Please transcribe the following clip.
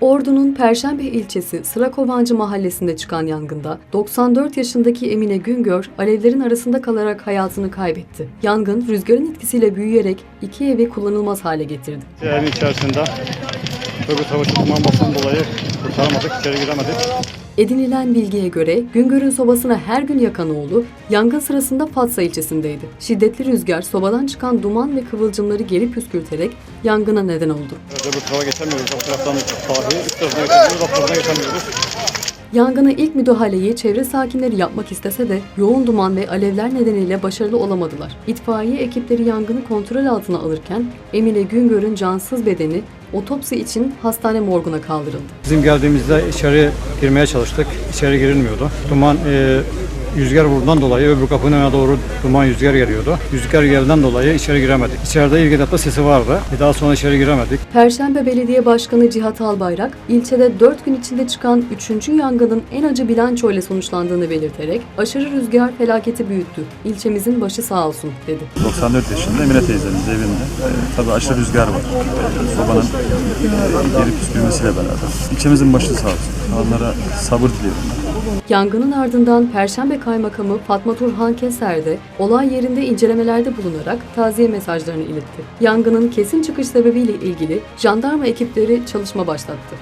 Ordu'nun Perşembe ilçesi Sırakovancı mahallesinde çıkan yangında 94 yaşındaki Emine Güngör alevlerin arasında kalarak hayatını kaybetti. Yangın rüzgarın etkisiyle büyüyerek iki evi kullanılmaz hale getirdi. Evin içerisinde öbür savaşı kullanmasından dolayı kurtaramadık, içeri giremedik. Edinilen bilgiye göre Güngör'ün sobasını her gün yakan oğlu yangın sırasında Fatsa ilçesindeydi. Şiddetli rüzgar sobadan çıkan duman ve kıvılcımları geri püskürterek yangına neden oldu. Evet, öbür tarafa geçemiyoruz. O taraftan dahi üst tarafına geçemiyoruz, alt tarafına geçemiyoruz. Yangına ilk müdahaleyi çevre sakinleri yapmak istese de yoğun duman ve alevler nedeniyle başarılı olamadılar. İtfaiye ekipleri yangını kontrol altına alırken Emine Güngör'ün cansız bedeni otopsi için hastane morguna kaldırıldı. Bizim geldiğimizde içeri girmeye çalıştık. İçeri girilmiyordu. Duman e, rüzgar vurduğundan dolayı öbür kapının önüne doğru duman rüzgar geliyordu. Rüzgar geldiğinden dolayı içeri giremedik. İçeride ilk etapta sesi vardı. Bir daha sonra içeri giremedik. Perşembe Belediye Başkanı Cihat Albayrak, ilçede 4 gün içinde çıkan 3. yangının en acı bilanço ile sonuçlandığını belirterek aşırı rüzgar felaketi büyüttü. İlçemizin başı sağ olsun dedi. 94 yaşında Emine teyzemiz evinde. Ee, tabii aşırı rüzgar var. Ee, sobanın e, geri püskürmesiyle beraber. İçimizin başı sağ olsun. Onlara sabır diliyorum. Yangının ardından Perşembe Kaymakamı Fatma Turhan Keser de olay yerinde incelemelerde bulunarak taziye mesajlarını iletti. Yangının kesin çıkış sebebiyle ilgili jandarma ekipleri çalışma başlattı.